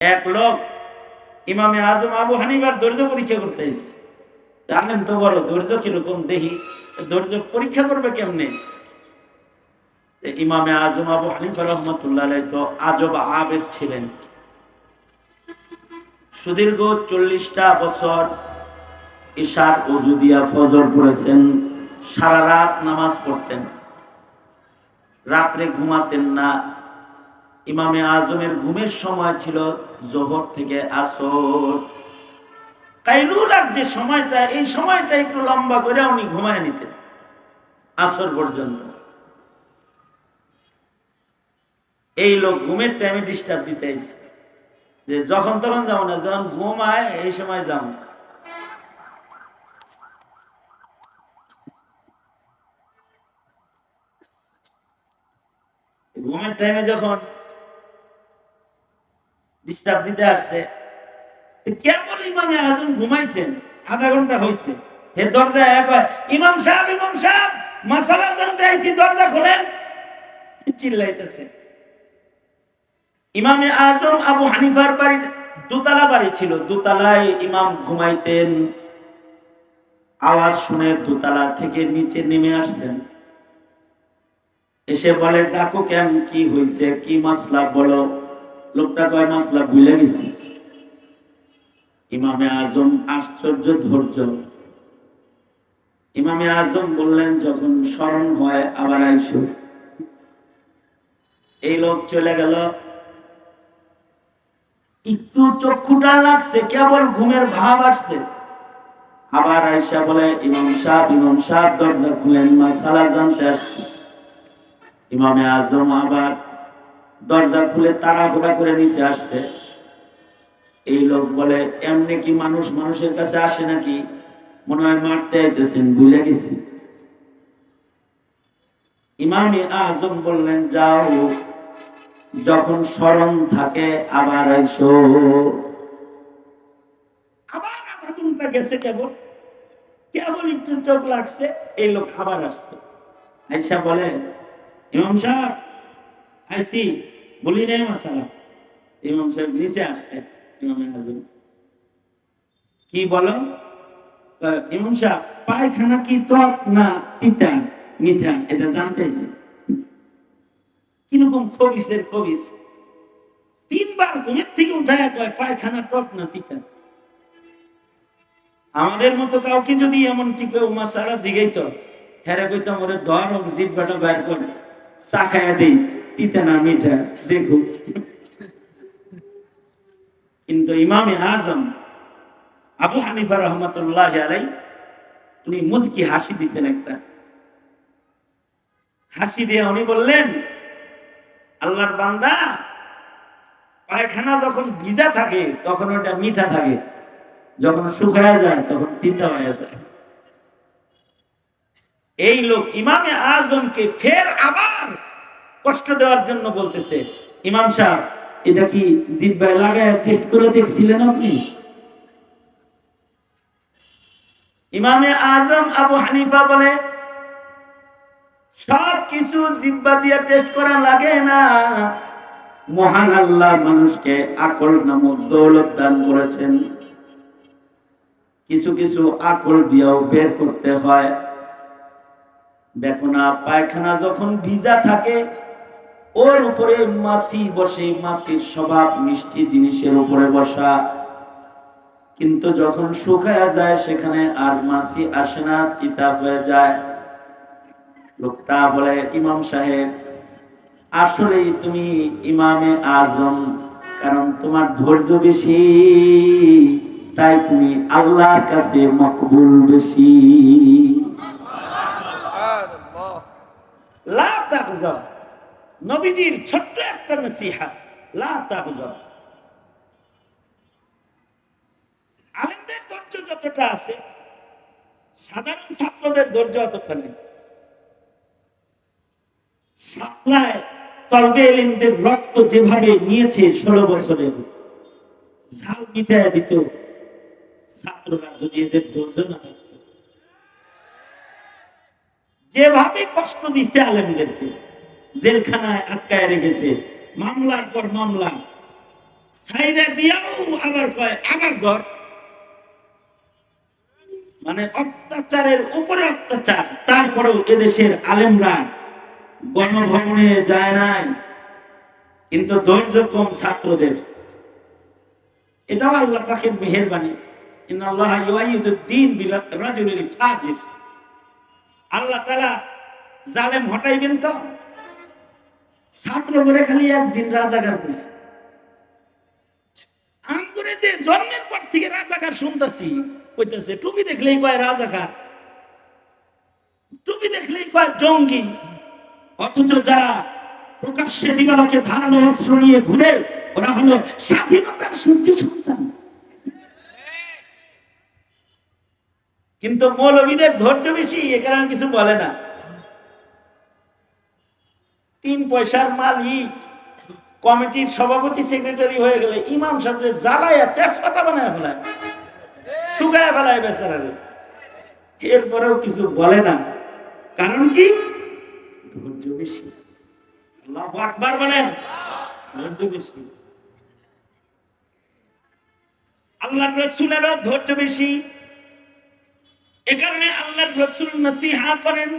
এক লোক ইমামে আজম আবু হানিফার ধৈর্য পরীক্ষা করতে এসেছে। জানেন তো বড় ধৈর্য কীরকম দেখি ধৈর্য পরীক্ষা করবে কেমনে? ইমামে আজম আবু হানিফা রহমতুল্লাহ তো আজব আবেদ ছিলেন। সুদীর্ঘ চল্লিশটা বছর ঈশার অজু দিয়া ফজর পড়েছেন, সারা রাত নামাজ পড়তেন। রাত্রে ঘুমাতেন না ইমামে আজমের ঘুমের সময় ছিল জোহর থেকে আসর। কাইলুলার যে সময়টা, এই সময়টা একটু লম্বা করে উনি ঘুমায় নিতেন, আসর পর্যন্ত। এই লোক ঘুমের টাইমে ডিস্টার্ব দিতে এসে যে যখন তখন যাব না, যখন ঘুম আয় এই সময় যাব ঘুমের টাইমে যখন ডিস্টার্ব দিতে আসছে। কেবল ইমামে আজম ঘুমাইছেন, আধা ঘণ্টা হয়েছে হে দরজা এক হয় ইমাম সাহেব ইমাম সাহেব, মাসালা জানতে আইছি, দরজা খোলেন? চিল্লাইতেছে। ইমামে আজম আবু হানিফার বাড়ি দোতলা বাড়ি ছিল, দোতলায় ইমাম ঘুমাইতেন। আওয়াজ শুনে দোতলা থেকে নিচে নেমে আসছেন। এসে বলে, ডাকো কেন, কি হয়েছে কি মাসলা বলো? লোকটা কয়, মাসলা ভুলে গেছি। ইমামে আজম, আশ্চর্য, ধৈর্য। ইমামে আজম বললেন, যখন স্মরণ হয়, আবার আইসো। এই লোক চলে গেল। একটু চক্ষুটা লাগছে, কেবল ঘুমের ভাব আসছে। আবার আইসা বলে, ইমাম সাহেব ইমাম সাহেব, দরজা খুলেন, মাসালা জানতে আসছে। ইমামে আজম আবার দরজা খুলে তাড়াহুড়া করে নিচে আসছে। এই লোক বলে, এমনি কি মানুষ মানুষের কাছে আসে নাকি? মনে হয় মারতে আইতেছেন, ভুলে গেছি। ইমামে আজম বললেন, যাও, যখন স্মরণ থাকে আবার আইসো। আবার আধা ঘণ্টা গেছে কেবল। কেবল একটু চোখ লাগছে, এই লোক আবার আসছে। আইসা বলে, ইমাম সাহেব, আইসি। বলি নাই মাসালা ইমাম সাহেব নিচে আসছে, ইমামে আজম কি বলো? ইমাম সাহেব, পায়খানা কি টক না তিতা? মিঠা, এটা জানতে চাইছি কীরকম খবিসের খবিস? তিনবার ঘুমের থেকে উঠায় কয়, পায়খানা টক না তিতা? আমাদের মতো কাউকে যদি এমন কি কেউ মাসালা জিগাইত, হেরা কইতাম ওরে ধর ও জিব্বাটা বের করে, চা খাইয়া দেই। তিতা না মিঠা দেখো। কিন্তু ইমামে আবু হানিফা রহমতুল্লাহ আলাই উনি হাসি দিছেন একটা। হাসি দিয়ে উনি বললেন, আল্লাহর বান্দা, পায়খানা যখন ভিজা থাকে, তখন ওটা মিঠা থাকে। যখন শুকায় যায়, তখন তিতা হয়ে যায়। এই লোক ইমামে আজমকে ফের আবার কষ্ট দেওয়ার জন্য বলতেছে, ইমাম সাহেব, এটা কি জিব্বায় লাগায় টেস্ট করে দেখছিলেন আপনি? ইমামে আজম আবু হানিফা বলে, সব কিছু জিব্বা দিয়ে টেস্ট করা লাগে না। মহান আল্লাহ মানুষকে আকল নামক দৌলত দান করেছেন। কিছু কিছু আকল দিয়েও বের করতে হয়। দেখো না, পায়খানা যখন ভিজা থাকে ওর উপরে মাছি বসে মাছির স্বভাব মিষ্টি জিনিসের উপরে বসা। কিন্তু যখন শুকায়া যায় সেখানে আর মাছি আসে না তিতা হয়ে যায়। লোকটা বলে ইমাম সাহেব আসলেই তুমি ইমামে আজম কারণ তোমার ধৈর্য বেশি তাই তুমি আল্লাহর কাছে মকবুল বেশি। লা তাকজাব নবীজির ছোট্ট একটা নসিহত লা আলেমদের ধৈর্য যতটা আছে, সাধারণ ছাত্রদের ধৈর্য অতটা নেই। রক্ত যেভাবে নিয়েছে ষোলো বছরের, ঝাল মিটায় দিত, ছাত্ররা যদি এদের ধৈর্য না থাকতো যেভাবে কষ্ট দিচ্ছে আলেমদেরকে জেলখানায় আটকায় রেখেছে। মামলার পর মামলা। সাইরা দিয়াও আবার কয়, আবার ধর। মানে অত্যাচারের উপরে অত্যাচার। তারপরেও এদেশের আলেমরা গণভবনে যায় নাই। কিন্তু ধৈর্য কম ছাত্রদের। এটাও আল্লাহ পাকের মেহেরবানি। আল্লাহ তাআলা জালেম হটাইবেন তো? ছাত্র করে খালি একদিন রাজাকার কইছে। আঙ্গুরে যে জন্মের পর থেকে রাজাকার শুনতাছি, কইতাছে, টুপি দেখলেই কয় রাজাকার। টুপি দেখলেই কয় জঙ্গি। অথচ যারা প্রকাশ্যে দিবালকে ধারালো অস্ত্র নিয়ে ঘুরে, ওরা হলো স্বাধীনতার সূর্য সন্তান। কিন্তু মৌলবীদের ধৈর্য বেশি, এ কারণে কিছু বলে না। তিন পয়সার মালিক। কমিটির সভাপতি, সেক্রেটারি হয়ে গেলে ইমাম সাহেবের জ্বালায় তেজপাতা বানায় ফেলায়। শুকায় ফেলায় বেচারারে। এরপরেও কিছু বলে না। কারণ কি? ধৈর্য বেশি। আল্লাহ আকবার বলেন। ধৈর্য বেশি। আল্লাহর রসুলেরও ধৈর্য বেশি। এ কারণে আল্লাহর রসুল নসিহা করেন।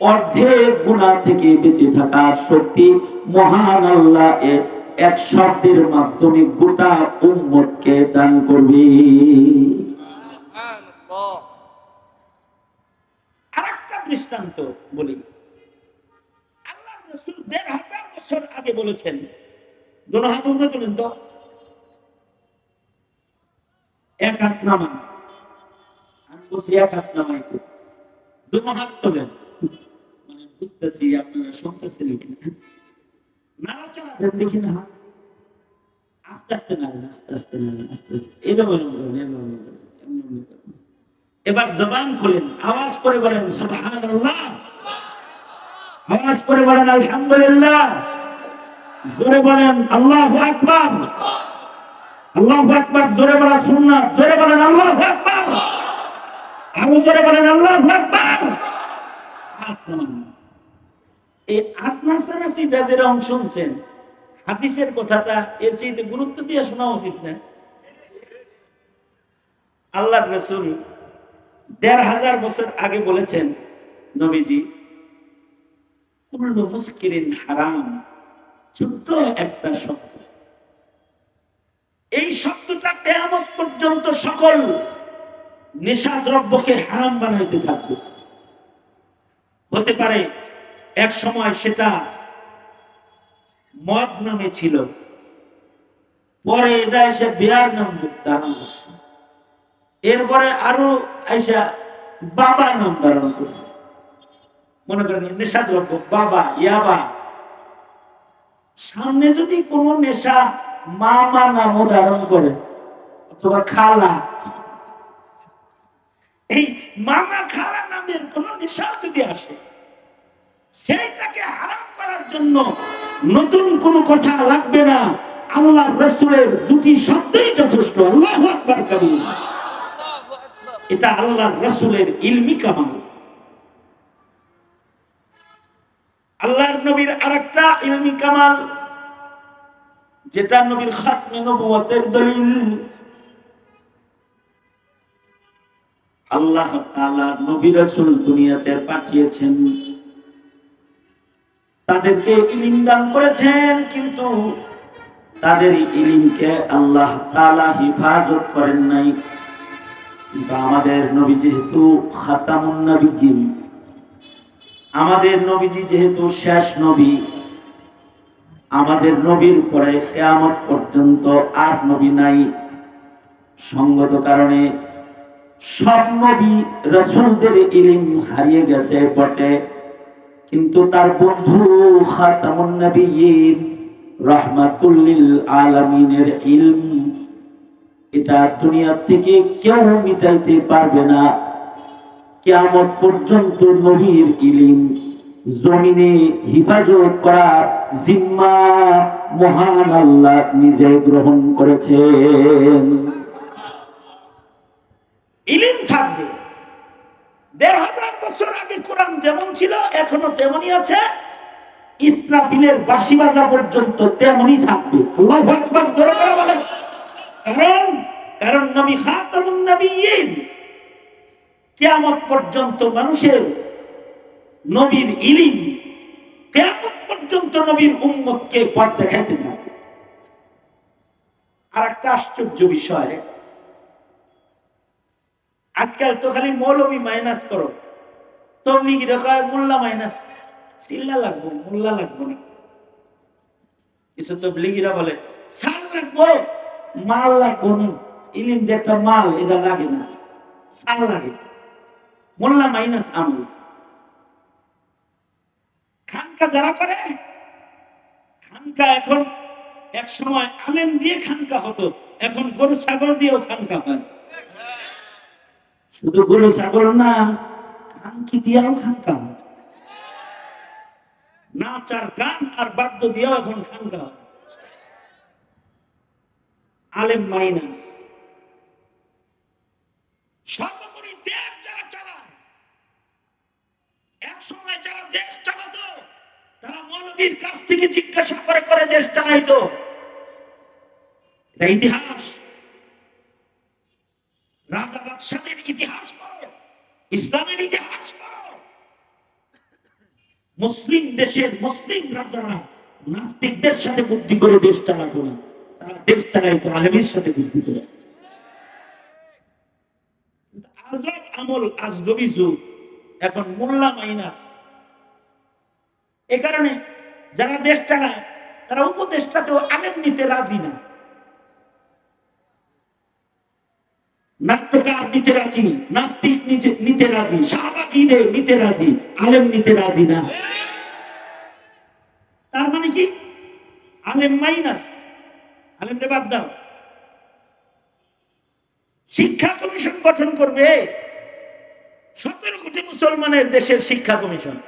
অর্ধেক গুণা থেকে বেঁচে থাকার শক্তি মহান আল্লাহ এক শব্দের মাধ্যমে গোটা উম্মতকে দান করবে। দৃষ্টান্ত বলি। আল্লাহ রসুল দেড় হাজার বছর আগে বলেছেন, দোনো হাত তো? এক হাত নামান। আমি বলছি এক হাত নামাইতে। দোনো হাত তোলেন। বুঝতেছি আপনারা শুনতেছেন নাড়াচাড়া দেখি না। আস্তে আস্তে নাড়েন, আস্তে আস্তে নাড়েন, আস্তে আস্তে। এবার জবান খোলেন, আওয়াজ করে বলেন, সুবহানাল্লাহ। আওয়াজ করে বলেন, আলহামদুলিল্লাহ। জোরে বলেন, আল্লাহু আকবার। আল্লাহু আকবার। জোরে বলা সুন্নাত, জোরে বলেন, আল্লাহু আকবার। আরও জোরে বলেন, আল্লাহু আকবার। শুনছেন হাদিসের কথাটা এর গুরুত্ব দিয়ে শোনা উচিত না। আল্লাহ রসুল দেড় হাজার বছর আগে বলেছেন, নবীজি, কুল্লু মুস্কিরিন হারাম, ছোট্ট একটা শব্দ। এই শব্দটা কেয়ামত পর্যন্ত সকল নেশা দ্রব্যকে হারাম বানাইতে থাকবে। হতে পারে, এক সময় সেটা মদ নামে ছিল। পরে এটা এসে বিয়ার নাম ধারণ করছে। এরপরে আরও আইসা বাবা নাম ধারণ করছে। মনে করেন নেশা দ্রব্য বাবা, ইয়াবা। সামনে যদি কোনো নেশা মামা নামও ধারণ করে, অথবা খালা। এই মামা খালা নামের কোন নেশা যদি আসে সেইটাকে হারাম করার জন্য নতুন কোনো কথা লাগবে না। আল্লাহ রসুলের দুটি শব্দই যথেষ্ট। আল্লাহ আকবার কাবির এটা আল্লাহ রসুলের ইলমি কামাল। আল্লাহর নবীর আরেকটা ইলমি কামাল, যেটা নবীর খাতমে নবুয়তের দলিল। আল্লাহ তাআলা নবী রাসূল দুনিয়াতে পাঠিয়েছেন। তাদেরকে ইলিম দান করেছেন, কিন্তু তাদের ইলিমকে আল্লাহ তাআলা হিফাজত করেন নাই। কিন্তু আমাদের নবী যেহেতু খাতামুন নবীজিন আমাদের নবীজি যেহেতু শেষ নবী, আমাদের নবীর পরে কেয়ামত পর্যন্ত আর নবী নাই। সঙ্গত কারণে সব নবী রসুলদের ইলিম হারিয়ে গেছে বটে। কিন্তু তার বন্ধু আলামিনের ইলম, এটা দুনিয়ার থেকে কেউ মিটাইতে পারবে না। পর্যন্ত নবীর ইলিম, জমিনে হিফাজত করার জিম্মা মহান আল্লাহ নিজে গ্রহণ করেছেন। ইলিম থাকবে। দেড় হাজার বছর আগে কোরআন যেমন ছিল, এখনও তেমনই আছে। ইসরাফিলের বাসি বাজা পর্যন্ত তেমনই থাকবে। আল্লাহু আকবার, জোরে করে বলেন। কারণ কারণ নবী খাতামুন কিয়ামত পর্যন্ত মানুষের নবীর ইলিম, কিয়ামত পর্যন্ত নবীর উম্মতকে পথ দেখাইতে থাকবে। আর একটা আশ্চর্য বিষয় আজকাল তো খালি মৌলবী মাইনাস করো। তবলিগিরা কয়, মোল্লা মাইনাস চিল্লা লাগবো, মোল্লা লাগবো না। কিছু তবলিগিরা বলে, সাল লাগবো, মাল লাগবো না। ইলিম যে একটা মাল, এটা লাগে না। সাল লাগে মোল্লা মাইনাস আমল। খানকা যারা করে, খানকা এখন এক সময় আলেম দিয়ে খানকা হতো। এখন গরু ছাগল দিয়েও খানকা হয়। শুধু গরু, ছাগল না খানকি দিয়েও খানকা হয় নাচ আর গান আর বাদ্য দিয়েও এখন খানকা আলেম মাইনাস। সর্বোপরি দেশ যারা চালায় এক সময় যারা দেশ চালাতো, তারা মৌলবীর কাছ থেকে জিজ্ঞাসা করে করে দেশ চালাইতো। ইতিহাস। রাজা বাদশাহের ইতিহাস ইসলামের ইতিহাস মুসলিম দেশের মুসলিম রাজারা নাস্তিকদের সাথে বুদ্ধি করে দেশ চালাতো না তারা দেশ চালাইতো আলেমের সাথে বুদ্ধি করে। আজব আমল, আজগবি যুগ। এখন মোল্লা মাইনাস। এ কারণে যারা দেশ চালায়, তারা উপদেশটাতেও আলেম নিতে রাজি না। নাট্যকার নিতে রাজি, নাস্তিক নিতে- রাজি শাহবাগিরে নিতে রাজি, আলেম নিতে রাজি না। তার মানে কি? আলেম মাইনাস আলেম রে বাদ দাও। শিক্ষা কমিশন গঠন করবে সতেরো কোটি মুসলমানের দেশের শিক্ষা কমিশন।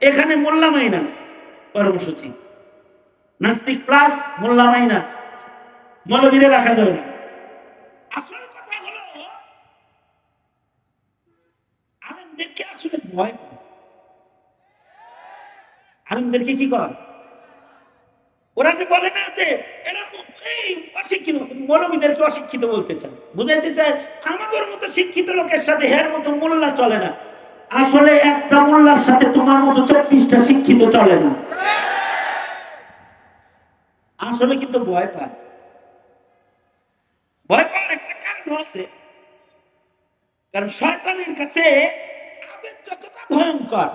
এখানে মোল্লা মাইনাস কর্মসূচি। নাস্তিক প্লাস মোল্লা মাইনাস মৌলবীরে রাখা যাবে না। আসল কথা হলো আলেমদেরকে আসলে ভয় পায়। আলেমদেরকে কি কর? ওরা যে বলে না যে এরা এই অশিক্ষিত, মৌলবীদেরকে অশিক্ষিত বলতে চায়। বুঝাইতে চায়, আমাদের মতো শিক্ষিত লোকের সাথে হের মতো মোল্লা চলে না। আসলে একটা মোল্লার সাথে তোমার মতো চব্বিশটা শিক্ষিত চলে না। আসলে কিন্তু ভয় পায়। ভয় পাওয়ার একটা কারণ আছে। কারণ শয়তানের কাছে ভয়ঙ্কর।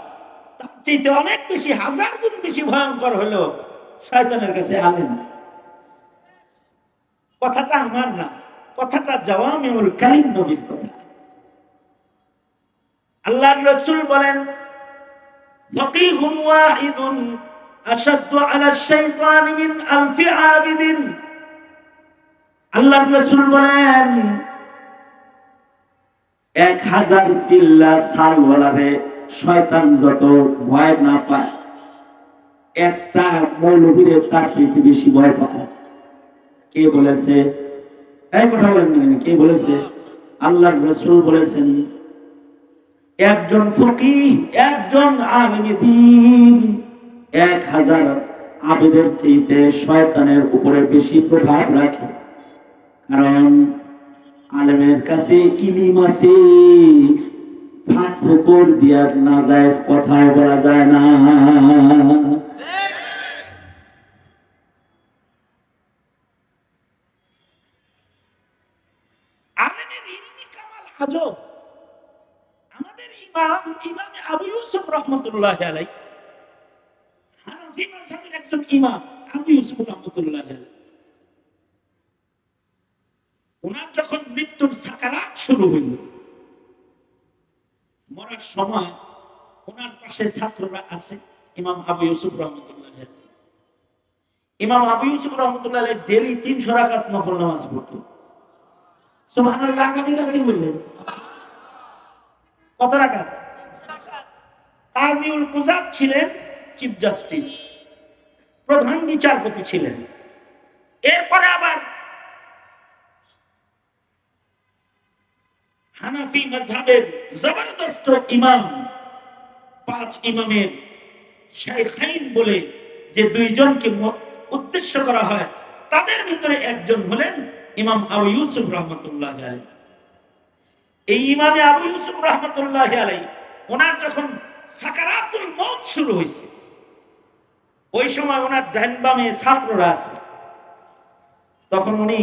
তার চাইতে অনেক বেশি, হাজার গুণ বেশি ভয়ঙ্কর হলো শয়তানের কাছে আলেম। কথাটা আমার না, কথাটা জওয়ামিউল কালিম নবীর কথা। আল্লাহর রাসূল বলেন এক হাজার শয়তান যত ভয় না পায়, একটা মৌলবীরে তার চাইতে বেশি ভয় পায়। কে বলেছে? এই কথা বলেন না কে বলেছে? আল্লাহর রসুল বলেছেন, একজন ফকিহ, একজন আলিম দিন, এক হাজার আবেদের চাইতে শয়তানের উপরে বেশি প্রভাব রাখে। কারণ আলেমের কাছে ইলিম আছে। ফাঁক ফুকুর দিয়া না যায় কথাও বলা যায় না। আমাদের ইমাম ইমাম আবু ইউসুফ রহমতুল্লাহ আলাই ওনার যখন মৃত্যুর সাকারাত শুরু হইল মরার সময় ওনার পাশে ছাত্ররা আছে, ইমাম আবু ইউসুফ রহমতুল্লাহ ইমাম আবু ইউসুফ রহমতুল্লাহ ডেলি তিনশো রাকাত নফল নামাজ পড়তো। বললেন? কত টাকা কাজিউল ছিলেন চিফ জাস্টিস, প্রধান বিচারপতি ছিলেন। এরপরে আবার হানাফি মজহাবের জবরদস্ত ইমাম, পাঁচ ইমামের শাইখাইন বলে যে দুইজনকে উদ্দেশ্য করা হয়, তাদের ভিতরে একজন হলেন ইমাম আবু ইউসুফ রহমতুল্লাহ এই ইমামে আবু ইউসুফ রহমতুল্লাহ আলাই ওনার যখন সাকারাতুল মত শুরু হয়েছে, ওই সময় ওনার ডান ছাত্ররা আছে। তখন উনি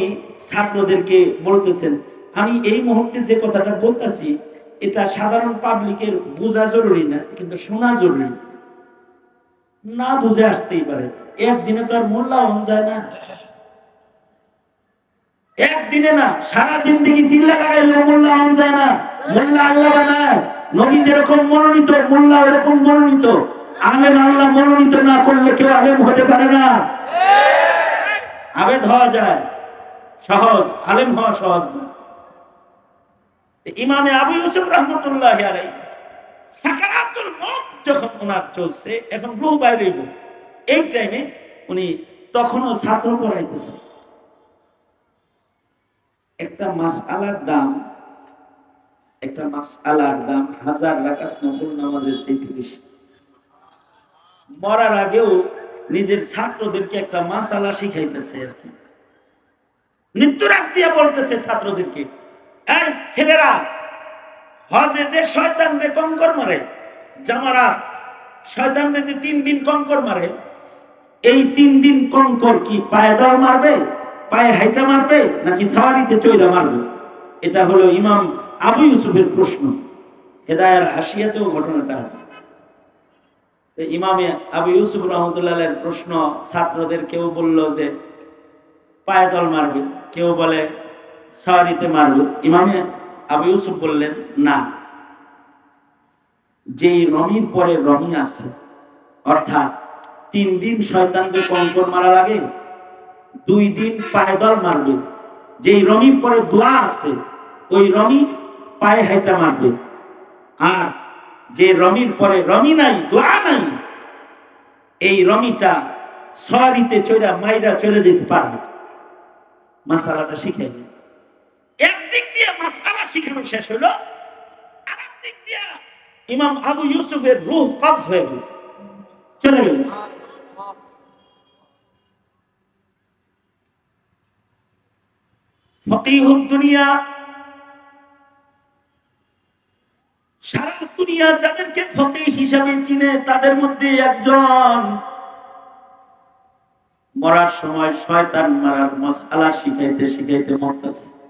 ছাত্রদেরকে বলতেছেন আমি এই মুহূর্তে যে কথাটা বলতেছি, এটা সাধারণ পাবলিকের বোঝা জরুরি না, কিন্তু শোনা জরুরি। না বুঝে আসতেই পারে। একদিনে তো আর মূল্যায়ন যায় না। একদিনে না, সারা জিন্দগি চিল্লা লাগাইলেও মূল্যায়ন যায় না। মোল্লা আল্লাহ বানায়। নবী যেরকম মনোনীত মোল্লা এরকম মনোনীত। আলেম আল্লাহ মনোনীত না করলে কেউ আলেম হতে পারে না। আবেদ হওয়া যায়। সহজ, আলেম হওয়া সহজ না। ইমামে আবু ইউসুফ রহমতুল্লাহ আলাই সাকারাতুল মত যখন ওনার চলছে, এখন রুহ বাইরে এই টাইমে উনি তখনও ছাত্র পড়াইতেছে। একটা মাস আলার দাম, একটা মাস আলার দাম হাজার রাকাত নফল নামাজের চাইতে বেশি। মরার আগেও নিজের ছাত্রদেরকে একটা মাসালা শিখাইতেছে আর কি। মৃত্যুর আগ দিয়ে বলতেছে ছাত্রদেরকে এই ছেলেরা হজে যে শয়তান রে কঙ্কর মারে, জামারা শয়তান রে যে তিন দিন কঙ্কর মারে, এই তিন দিন কঙ্কর কি পায়ে দল মারবে, পায়ে হাইটা মারবে, নাকি সাওয়ারিতে চৈরা মারবে? এটা হলো ইমাম আবু ইউসুফের প্রশ্ন। হেদায়ার হাসিয়াতেও ঘটনাটা আছে। ইমামে আবু ইউসুফ রহমতুল্লাহ প্রশ্ন ছাত্রদের কেউ বলল যে পায়ে দল মারবে? কেউ বলে সাওয়ারিতে মারবে ইমামে আবু ইউসুফ বললেন, না, যেই রমির পরে রমি আছে, অর্থাৎ তিন দিন শয়তানকে কঙ্কর মারা লাগে, দুই দিন পায়ে দল মারবে। যেই রমির পরে দোয়া আছে, ওই রমি পায়ে হাইটা মারবে। আর যে রমির পরে রমি নাই, দোয়া নাই, এই রমিটা সরিতে চৈরা মাইরা চলে যেতে পারবে। মাসালাটা শিখাইবে একদিক দিয়ে মাসালা শিখানো শেষ হলো দিক দিয়ে ইমাম আবু ইউসুফের রূহ কবজ হয়ে গেল। চলে গেল। সারা দুনিয়া যাদেরকে হিসাবে চিনে, তাদের মধ্যে একজন মরার সময় শয়তান মারার মাসালা শিখাইতে শিখাইতে মরতেছে।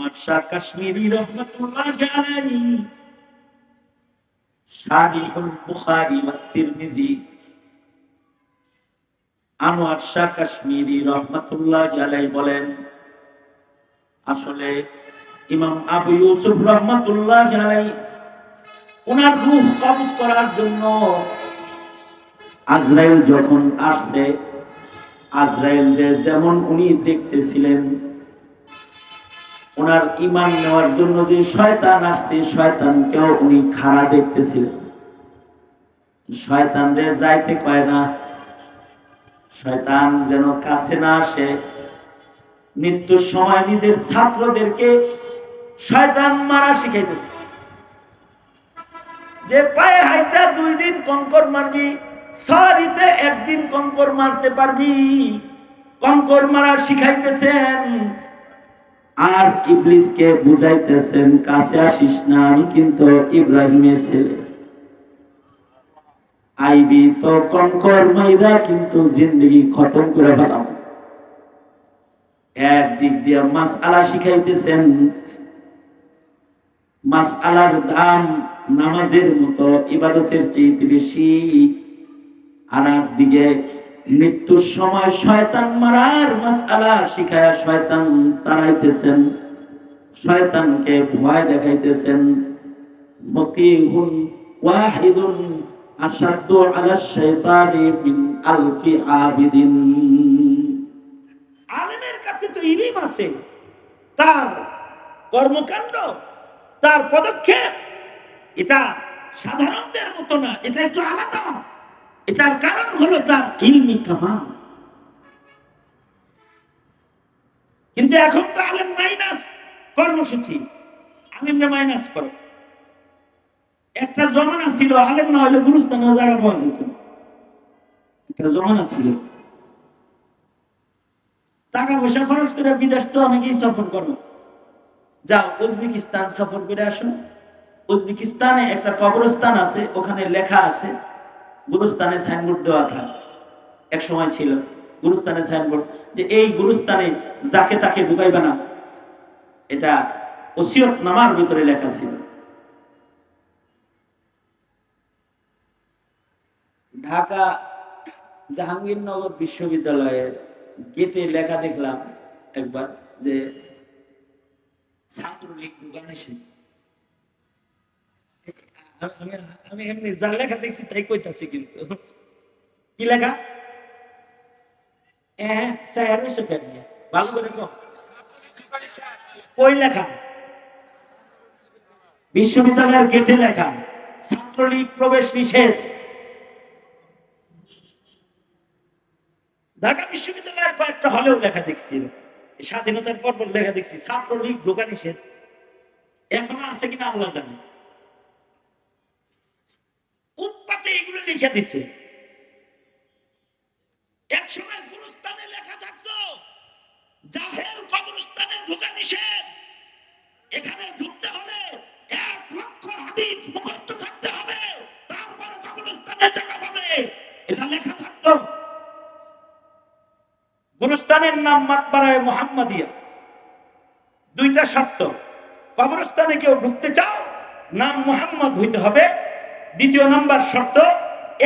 আনোয়ার শাহ কাশ্মীরি রহমতুল্লাহ আলাইহি শারিহুল বুখারী ওয়া তিরমিজি। আনোয়ার শাহ কাশ্মীরি রহমতুল্লাহ বলেন, আসলে ইমাম আবু ইউসুফ রহমতুল্লাহ ওনার রূহ কবজ করার জন্য আজরাইল যখন আসছে আজরাইল যেমন উনি দেখতেছিলেন ওনার ইমান নেওয়ার জন্য যে শয়তান আসছে, শয়তানকেও উনি খাড়া দেখতেছিলেন। শয়তান রে যাইতে কয় না, শয়তান যেন কাছে না আসে। মৃত্যুর সময় নিজের ছাত্রদেরকে শয়তান মারা শিখাইতেছে। যে পায়ে হাইটা দুই দিন কঙ্কর মারবি, সরিতে একদিন কঙ্কর মারতে পারবি, কঙ্কর মারা শিখাইতেছেন। আর ইবলিসকে বুঝাইতেছেন, কাছে আসিস না, আমি কিন্তু ইব্রাহিমের ছেলে। আইবি তো কঙ্কর মাইরা কিন্তু জিন্দগি খতম করে ফেলাম। একদিক দিয়ে মাস আলা শিখাইতেছেন মাস আলার দাম নামাজের মতো ইবাদতের চেয়ে বেশি। আর একদিকে মৃত্যুর সময় শয়তান মারার মাসআলা শিখায়া শয়তান তাড়াইতেছেন শয়তানকে ভয় দেখাইতেছেন। ফকিহুন ওয়াহিদুন আলা শাইতানি মিন আলফি আবিদিন। আলেমের কাছে তো আছে। তার কর্মকাণ্ড, তার পদক্ষেপ, এটা সাধারণদের মতো না, এটা একটু আলাদা। এটার কারণ হলো তার ইলমি কামাল। কিন্তু এখন তো আলেম মাইনাস কর্মসূচি, আলেমরা মাইনাস করে। একটা জমানা ছিল, আলেম না হলে গুরুস্থানে জায়গা পাওয়া যেত একটা জমানা ছিল। টাকা পয়সা খরচ করে বিদেশ তো অনেকেই সফর করো। যাও, উজবেকিস্তান সফর করে আসো। উজবেকিস্তানে একটা কবরস্থান আছে, ওখানে লেখা আছে গুরুস্থানে সাইনবোর্ড দেওয়া থাক। এক সময় ছিল গুরুস্থানে সাইনবোর্ড যে এই গুরুস্থানে যাকে তাকে ঢুকাইবে না, এটা ওসিয়ত নামার ভিতরে লেখা ছিল। ঢাকা জাহাঙ্গীরনগর বিশ্ববিদ্যালয়ের গেটে লেখা দেখলাম একবার যে ছাত্রলীগ গণেশন আমি এমনি যা লেখা দেখছি তাই কইতাছি কিন্তু। কি লেখা? বিশ্ববিদ্যালয়ের গেটে লেখা, ছাত্রলীগ প্রবেশ নিষেধ। ঢাকা বিশ্ববিদ্যালয়ের কয়েকটা হলেও লেখা দেখছি। স্বাধীনতার পর লেখা দেখছি, ছাত্রলীগ ঢোকা নিষেধ। এখনও আছে কিনা আল্লাহ জানে। উৎপাতে এগুলো লিখে দিছে। একসময় গুরুস্থানে লেখা থাকতো, জাহের কবরস্থানে ঢোকা নিষেধ। এখানে ঢুকতে হলে এক লক্ষ হাদিস মুখস্থ থাকতে হবে, তারপরে কবরস্থানে জায়গা পাবে এটা লেখা থাকতো। গুরুস্থানের নাম মাকবারায় মোহাম্মদিয়া। দুইটা শর্ত, কবরস্থানে কেউ ঢুকতে চাও, নাম মোহাম্মদ হইতে হবে। দ্বিতীয় নাম্বার শর্ত,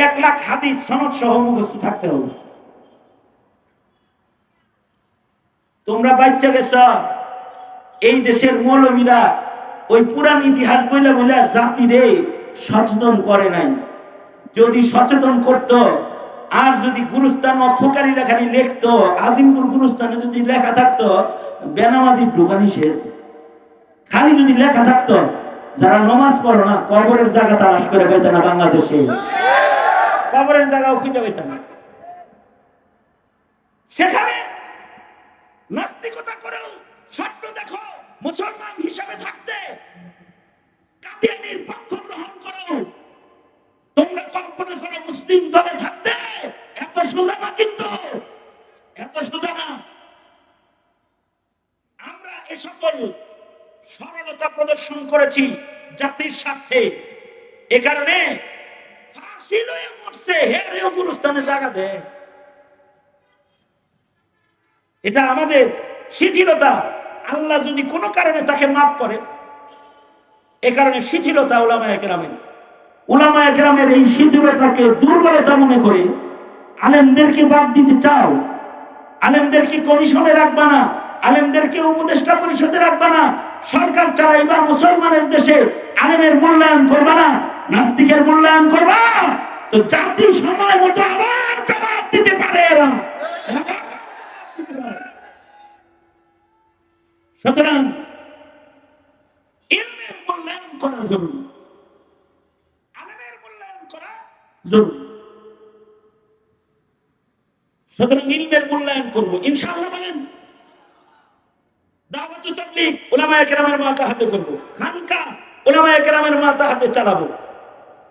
এক লাখ হাদিস সনদ সহ মুখস্থ থাকতে হবে। তোমরা বাচ্চা গেছ, এই দেশের মৌলবীরা ওই পুরান ইতিহাস বইলা বইলা জাতিরে সচেতন করে নাই। যদি সচেতন করত, আর যদি গুরুস্থান অক্ষকারীরা খালি লিখতো, আজিমপুর গুরুস্থানে যদি লেখা থাকতো বেনামাজি ঢোকা নিষেধ। খালি যদি লেখা থাকতো যারা নমাজ পড়ো না, কবরের জায়গা তালাশ করে পাইতো না বাংলাদেশে। কবরের জায়গাও খুঁজে পাইতো না। সেখানে নাস্তিকতা করেও স্বপ্ন দেখো, মুসলমান হিসাবে থাকতে কাদিয়ানির পক্ষ গ্রহণ করো। তোমরা কল্পনা করো, মুসলিম দলে থাকতে এত সোজা না কিন্তু, এত সোজা না। আমরা এ সকল সরলতা প্রদর্শন করেছি। জাতির স্বার্থে। এ কারণে ফাঁসি লয়ে মরছে হেরেও গুরুস্থানে জায়গা দেয় এটা আমাদের শিথিলতা। আল্লাহ যদি কোনো কারণে তাকে মাফ করে, এ কারণে শিথিলতা ওলামা একরামের ওলামা একরামের এই শিথিলতাকে দুর্বলতা মনে করে আলেমদেরকে বাদ দিতে চাও আলেমদেরকে কমিশনে রাখবা না, আলেমদেরকে উপদেষ্টা পরিষদে রাখবা না সরকার চালাইবা, মুসলমানের দেশে আলেমের মূল্যায়ন করবা না, নাস্তিকের মূল্যায়ন করবা। তো জাতি সময় মতো আবার জবাব দিতে পারে এরা। সুতরাং ইলমের মূল্যায়ন করা জরুরি। আলেমের মূল্যায়ন করা জরুরি। সুতরাং ইলমের মূল্যায়ন করব। ইনশাআল্লাহ বলেন তাবলীগ উলামায়ে কেরামের মাথা হাতে করব। খানকা উলামায়ে কেরামের মাথা হাতে চালাবো।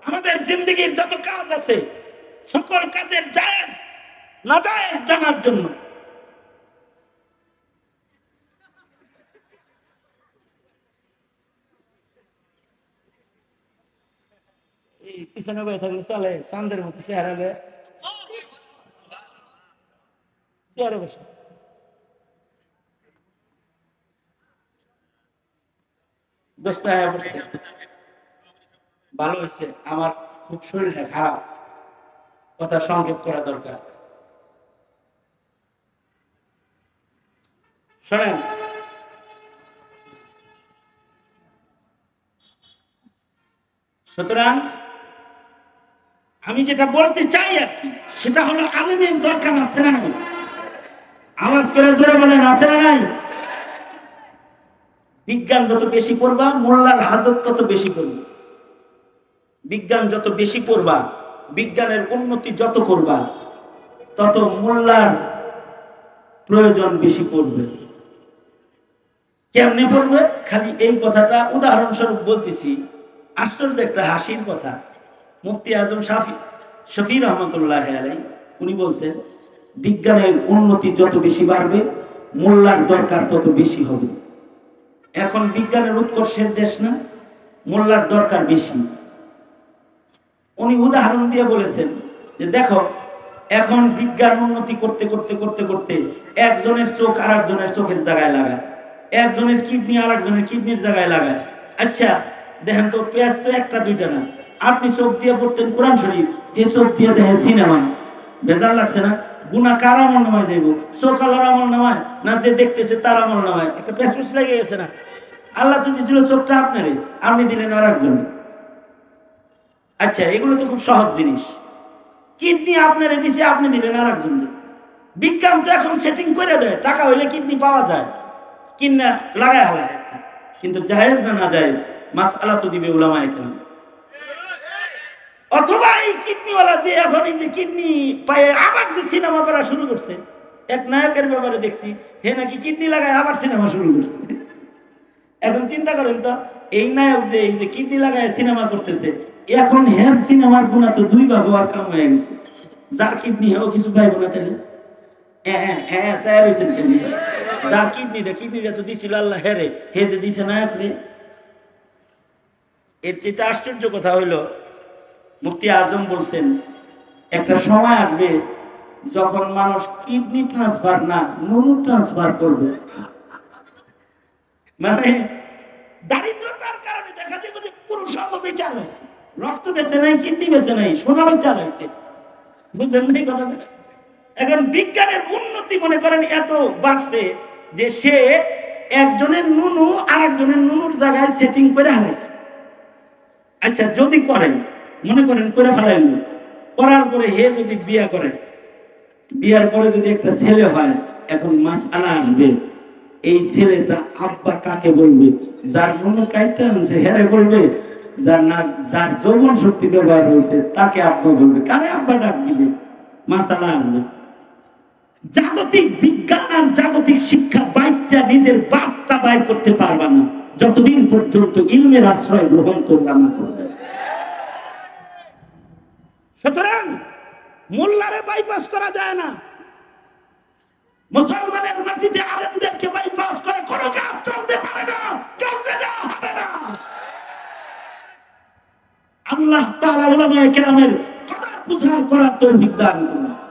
আমাদের জিন্দগির যত কাজ আছে, সকল কাজের জায়েজ, না জায়েজ জানার জন্য। পিছনে বয়ে থাকলে চলে চান্দের মতো চেহারা চেহারা বসে। পড়ছে। ভালো হয়েছে। আমার খুব শরীরটা খারাপ। কথা সংক্ষেপ করা দরকার। শোনেন। সুতরাং আমি যেটা বলতে চাই আর কি, সেটা হলো আলেমের দরকার আছে না নাই? আওয়াজ করে জোরে বলেন, আছে না নাই? বিজ্ঞান যত বেশি পড়বা, মোল্লার হাজত তত বেশি পড়বে। বিজ্ঞান যত বেশি পড়বা, বিজ্ঞানের উন্নতি যত করবা, তত মোল্লার প্রয়োজন বেশি পড়বে। কেমনে পড়বে? খালি এই কথাটা উদাহরণস্বরূপ বলতেছি। আশ্চর্য একটা হাসির কথা। মুফতি আজম শাফি, শফি রহমতুল্লাহ আলাই উনি বলছেন, বিজ্ঞানের উন্নতি যত বেশি বাড়বে, মোল্লার দরকার তত বেশি হবে। এখন বিজ্ঞানের উৎকর্ষের দেশ না? মোল্লার দরকার বেশি। উনি উদাহরণ দিয়ে বলেছেন যে দেখো, এখন বিজ্ঞান উন্নতি করতে করতে করতে করতে একজনের চোখ আর একজনের চোখের জায়গায় লাগায়। একজনের কিডনি আর একজনের কিডনির জায়গায় লাগায়। আচ্ছা দেখেন তো, পেঁয়াজ তো একটা, দুইটা না। আপনি চোখ দিয়ে পড়তেন কোরআন শরীফ, এই চোখ দিয়ে দেখেন সিনেমা। বেজার লাগছে না? গুনা কার আমল নামায় যাইব? চোখ আল্লাহর আমল নামায়? না যে দেখতেছে তার আমল নামায়? একটা পেঁচপুচ লেগে গেছে না? আল্লাহ তো দিয়েছিল চোখটা আপনারে আপনি দিলেন আর একজনের আচ্ছা এগুলো তো খুব সহজ জিনিস। কিডনি আপনারে দিছে, আপনি দিলেন আর একজন বিজ্ঞান তো এখন সেটিং করে দেয়, টাকা হইলে কিডনি পাওয়া যায়। কিনা লাগায় হালায় কিন্তু জায়েজ না না জায়েজ? মাস আলা তো দিবে উলামা এখানে অথবা এই কিডনিওয়ালা যে এখন এই যে কিডনি পায়ে আবার যে সিনেমা করা শুরু করছে, এক নায়কের ব্যাপারে দেখছি, হে নাকি কিডনি লাগায় আবার সিনেমা শুরু করছে। এখন চিন্তা করেন তো, এই নায়ক যে, এই যে কিডনি লাগায় সিনেমা করতেছে, এখন হের সিনেমার গুণা তো দুই ভাগ হওয়ার কাম হয়ে গেছে। যার কিডনি, ও কিছু পাইব না তাহলে? হ্যাঁ হ্যাঁ হ্যাঁ স্যার হয়েছেন কিডনি যার কিডনিটা কিডনিটা তো দিছিল আল্লাহ হেরে হে যে দিছে নায়ক রে। এর চেয়ে আশ্চর্য কথা হইল মুফতি আজম বলছেন, একটা সময় আসবে যখন মানুষ কিডনি ট্রান্সফার না নুন ট্রান্সফার করবে। মানে দারিদ্রতার কারণে দেখা যাবে যে পুরো সর্ব বেচা হয়েছে, রক্ত বেঁচে নাই, কিডনি বেঁচে নাই, সোনা বেচা হয়েছে। বুঝলেন নাই কথাটা? এখন বিজ্ঞানের উন্নতি মনে করেন এত বাড়ছে যে সে একজনের নুনু আর একজনের নুনুর জায়গায় সেটিং করে হারাইছে আচ্ছা যদি করেন মনে করেন, করে ফেলাইল করার পরে হে যদি বিয়া করে, বিয়ার পরে যদি একটা ছেলে হয়, এখন মাস আলা আসবে। এই ছেলেটা আব্বা কাকে বলবে? যার মনে কাইটা আনছে, হেরে বলবে, যার না, যার যৌবন শক্তি ব্যবহার হয়েছে, তাকে আব্বা বলবে। কারে আব্বা ডাক দিবে? মাসালা আনবে জাগতিক বিজ্ঞান আর জাগতিক শিক্ষা বাইকটা নিজের বাপটা বাইর করতে পারবা না। যতদিন পর্যন্ত ইলমের আশ্রয় গ্রহণ করবা না। করবে সুতরাং মোল্লারে বাইপাস করা যায় না। মুসলমানের মাটিতে আলেমদেরকে বাইপাস করে কোনো কাজ চলতে পারে না, চলতে দেওয়া হবে না। আল্লাহ তাআলা উলামায়ে কেরামের কথা বুঝার করার তৌফিক দান করুন।